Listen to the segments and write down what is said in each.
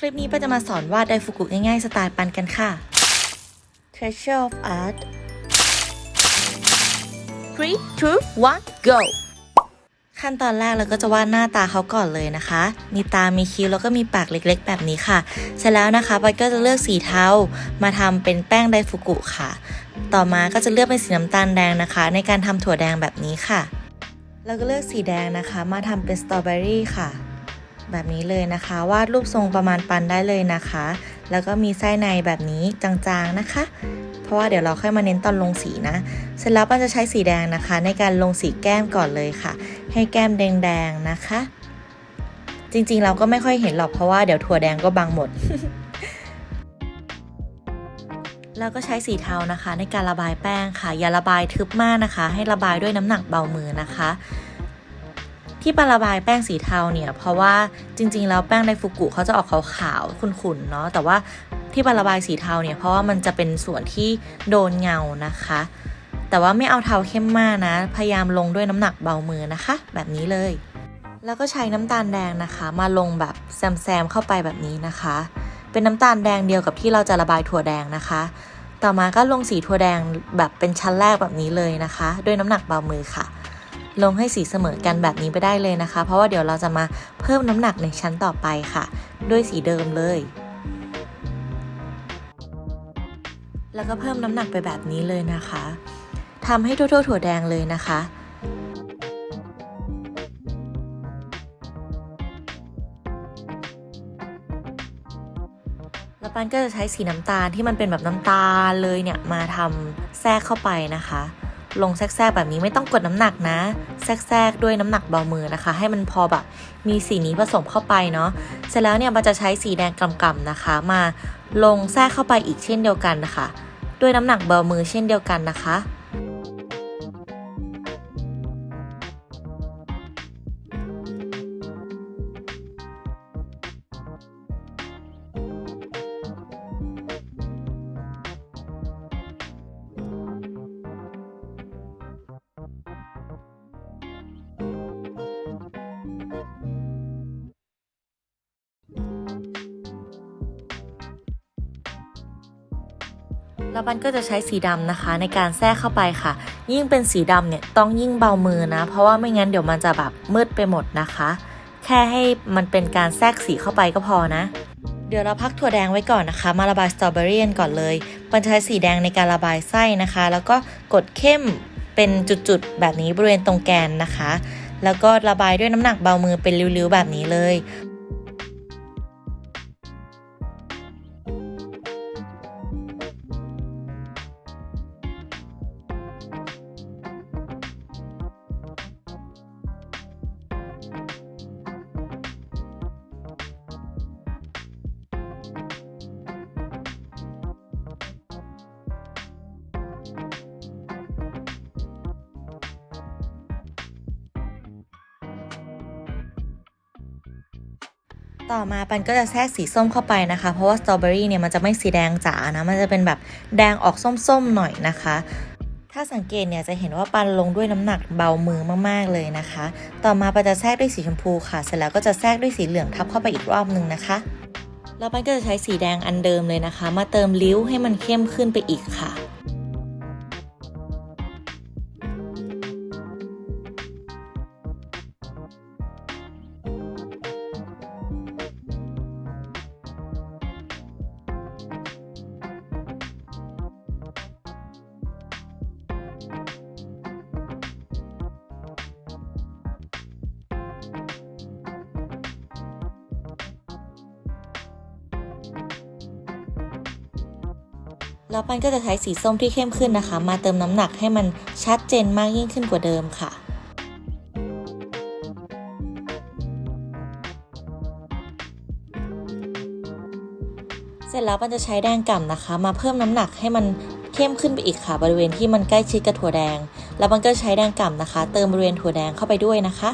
คลิปนี้ปาจะมาสอนวาดไดฟุกุง่ายๆ สไตล์ปันกันค่ะ Treasure of Art 3 2 1 go ขั้นตอนแรกเราก็จะวาดหน้าตาเขาก่อนเลยนะคะ มีตา มีคิ้ว แล้วก็มีปากเล็กๆ แบบนี้ค่ะ เสร็จแล้วนะคะปันก็จะเลือกสีเทา มาทำเป็นแป้งไดฟุกุค่ะ ต่อมาก็จะเลือกเป็นสีน้ำตาลแดงนะคะ ในการทำถั่วแดงแบบนี้ค่ะ แล้วก็เลือกสีแดงนะคะ มาทำเป็นสตรอเบอรี่ค่ะ แบบนี้เลยนะคะ วาดรูปทรงประมาณปันได้เลยนะคะ แล้วก็มีไส้ในแบบนี้จางๆนะคะ เพราะว่าเดี๋ยวเราค่อยมาเน้นตอนลงสีนะ เสร็จแล้วปันจะใช้สีแดงนะคะ ในการลงสีแก้มก่อนเลยค่ะ ให้แก้มแดงๆนะคะ จริงๆเราก็ไม่ค่อยเห็นหรอกเพราะว่าเดี๋ยวถั่วแดงก็บังหมดแล้วก็ใช้สีเทานะคะ ในการระบายแป้งค่ะ อย่าระบายทึบมากนะคะ ให้ระบายด้วยน้ำหนักเบามือนะคะ ที่ประบายแป้งสีเทาเนี่ย เพราะว่าจริง ๆ แล้วแป้งไดฟุกุเขาจะออกขาวๆขุ่นๆเนาะแต่ว่าที่ประบายสีเทาเนี่ยเพราะว่ามันจะเป็นส่วนที่โดนเงานะคะ แต่ว่าไม่เอาเทาเข้มมากนะ พยายามลงด้วยน้ำหนักเบามือนะคะ แบบนี้เลย แล้วก็ใช้น้ำตาลแดงนะคะ มาลงแบบแซมๆเข้าไปแบบนี้นะคะ เป็นน้ำตาลแดงเดียวกับที่เราจะระบายถั่วแดงนะคะ ต่อมาก็ลงสีถั่วแดงแบบเป็นชั้นแรกแบบนี้เลยนะคะ ด้วยน้ำหนักเบามือค่ะ ลงให้สีเสมอกันแบบนี้ไปได้เลยนะคะ เพราะว่าเดี๋ยวเราจะมาเพิ่มน้ำหนักในชั้นต่อไปค่ะ ด้วยสีเดิมเลย แล้วก็เพิ่มน้ำหนักไปแบบนี้เลยนะคะทำให้ทั่วๆถั่วแดงเลยนะคะแล้วปันก็จะใช้สีน้ำตาลที่มันเป็นแบบน้ำตาลเลยเนี่ยมาทำแทรกเข้าไปนะคะ ลงแทรกๆแบบนี้ไม่ต้องกดน้ำหนักนะ แทรกๆด้วยน้ำหนักเบามือนะคะ ให้มันพอแบบมีสีนี้ผสมเข้าไปเนาะเสร็จแล้วเนี่ยมันจะใช้สีแดงกำๆนะคะ มาลงแทรกเข้าไปอีกเช่นเดียวกันนะคะ ด้วยน้ำหนักเบามือเช่นเดียวกันนะคะ แล้วบันก็จะใช้สีดำนะคะ ในการแทรกเข้าไปค่ะ ยิ่งเป็นสีดำเนี่ยต้องยิ่งเบามือนะ เพราะว่าไม่งั้นเดี๋ยวมันจะแบบมืดไปหมดนะคะ แค่ให้มันเป็นการแทรกสีเข้าไปก็พอนะ เดี๋ยวเราพักถั่วแดงไว้ก่อนนะคะ มาระบายสตรอเบอรี่กันก่อนเลยปันใช้สีแดงในการระบายไส้นะคะ แล้วก็กดเข้มเป็นจุดๆแบบนี้บริเวณตรงแกนนะคะ แล้วก็ระบายด้วยน้ำหนักเบามือเป็นริ้วๆแบบนี้เลย ต่อมาปันก็จะแทรกสีส้มเข้าไปนะคะ เพราะว่าสตรอเบอรี่เนี่ยมันจะไม่สีแดงจ๋านะ มันจะเป็นแบบแดงออกส้มๆหน่อยนะคะ ถ้าสังเกตเนี่ยจะเห็นว่าปันลงด้วยน้ำหนักเบามือมากๆเลยนะคะ ต่อมาปันจะแทรกด้วยสีชมพูค่ะ เสร็จแล้วก็จะแทรกด้วยสีเหลืองทับเข้าไปอีกรอบหนึ่งนะคะ แล้วปันก็จะใช้สีแดงอันเดิมเลยนะคะ มาเติมริ้วให้มันเข้มขึ้นไปอีกค่ะ แล้วปันก็จะใช้สีส้มที่เข้มขึ้นนะคะ มาเติมน้ำหนักให้มันชัดเจนมากยิ่งขึ้นกว่าเดิมค่ะ เสร็จแล้วปันจะใช้แดงก่ำนะคะ มาเพิ่มน้ำหนักให้มันเข้มขึ้นไปอีกค่ะ บริเวณที่มันใกล้ชิดกับถั่วแดง แล้วปันก็ใช้แดงก่ำนะคะ เติมบริเวณถั่วแดงเข้าไปด้วยนะคะ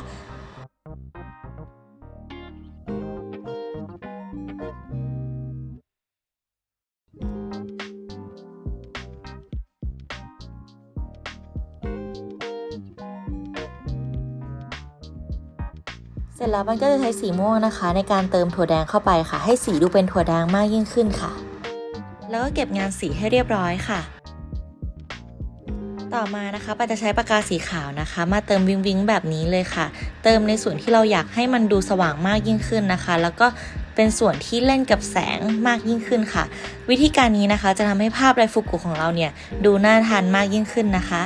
ร็จแล้วมันก็จะใช้สีม่วงนะคะ ในการเติมถั่วแดงเข้าไปค่ะ ให้สีดูเป็นถั่วแดงมากยิ่งขึ้นค่ะ แล้วก็เก็บงานสีให้เรียบร้อยค่ะ ต่อมานะคะปาจะใช้ปากกาสีขาวนะคะ มาเติมวิงวิงแบบนี้เลยค่ะ เติมในส่วนที่เราอยากให้มันดูสว่างมากยิ่งขึ้นนะคะ แล้วก็เป็นส่วนที่เล่นกับแสงมากยิ่งขึ้นค่ะ วิธีการนี้นะคะจะทำให้ภาพไรฟุกุของเราเนี่ยดูน่าทานมากยิ่งขึ้นนะคะ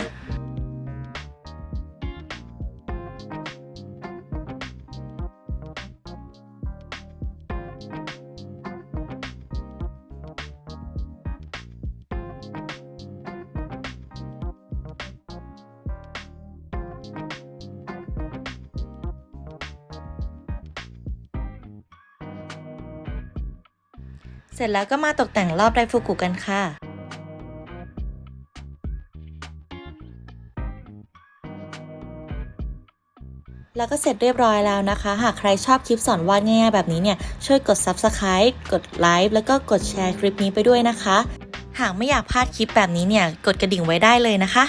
เสร็จแล้วก็มาตกแต่งรอบไรฟุกุกันค่ะ แล้วก็เสร็จเรียบร้อยแล้วนะคะ หากใครชอบคลิปสอนวาดง่ายๆแบบนี้เนี่ย ช่วยกด Subscribe กดไลค์แล้วก็กดแชร์คลิปนี้ไปด้วยนะคะ หากไม่อยากพลาดคลิปแบบนี้เนี่ย กดกระดิ่งไว้ได้เลยนะคะ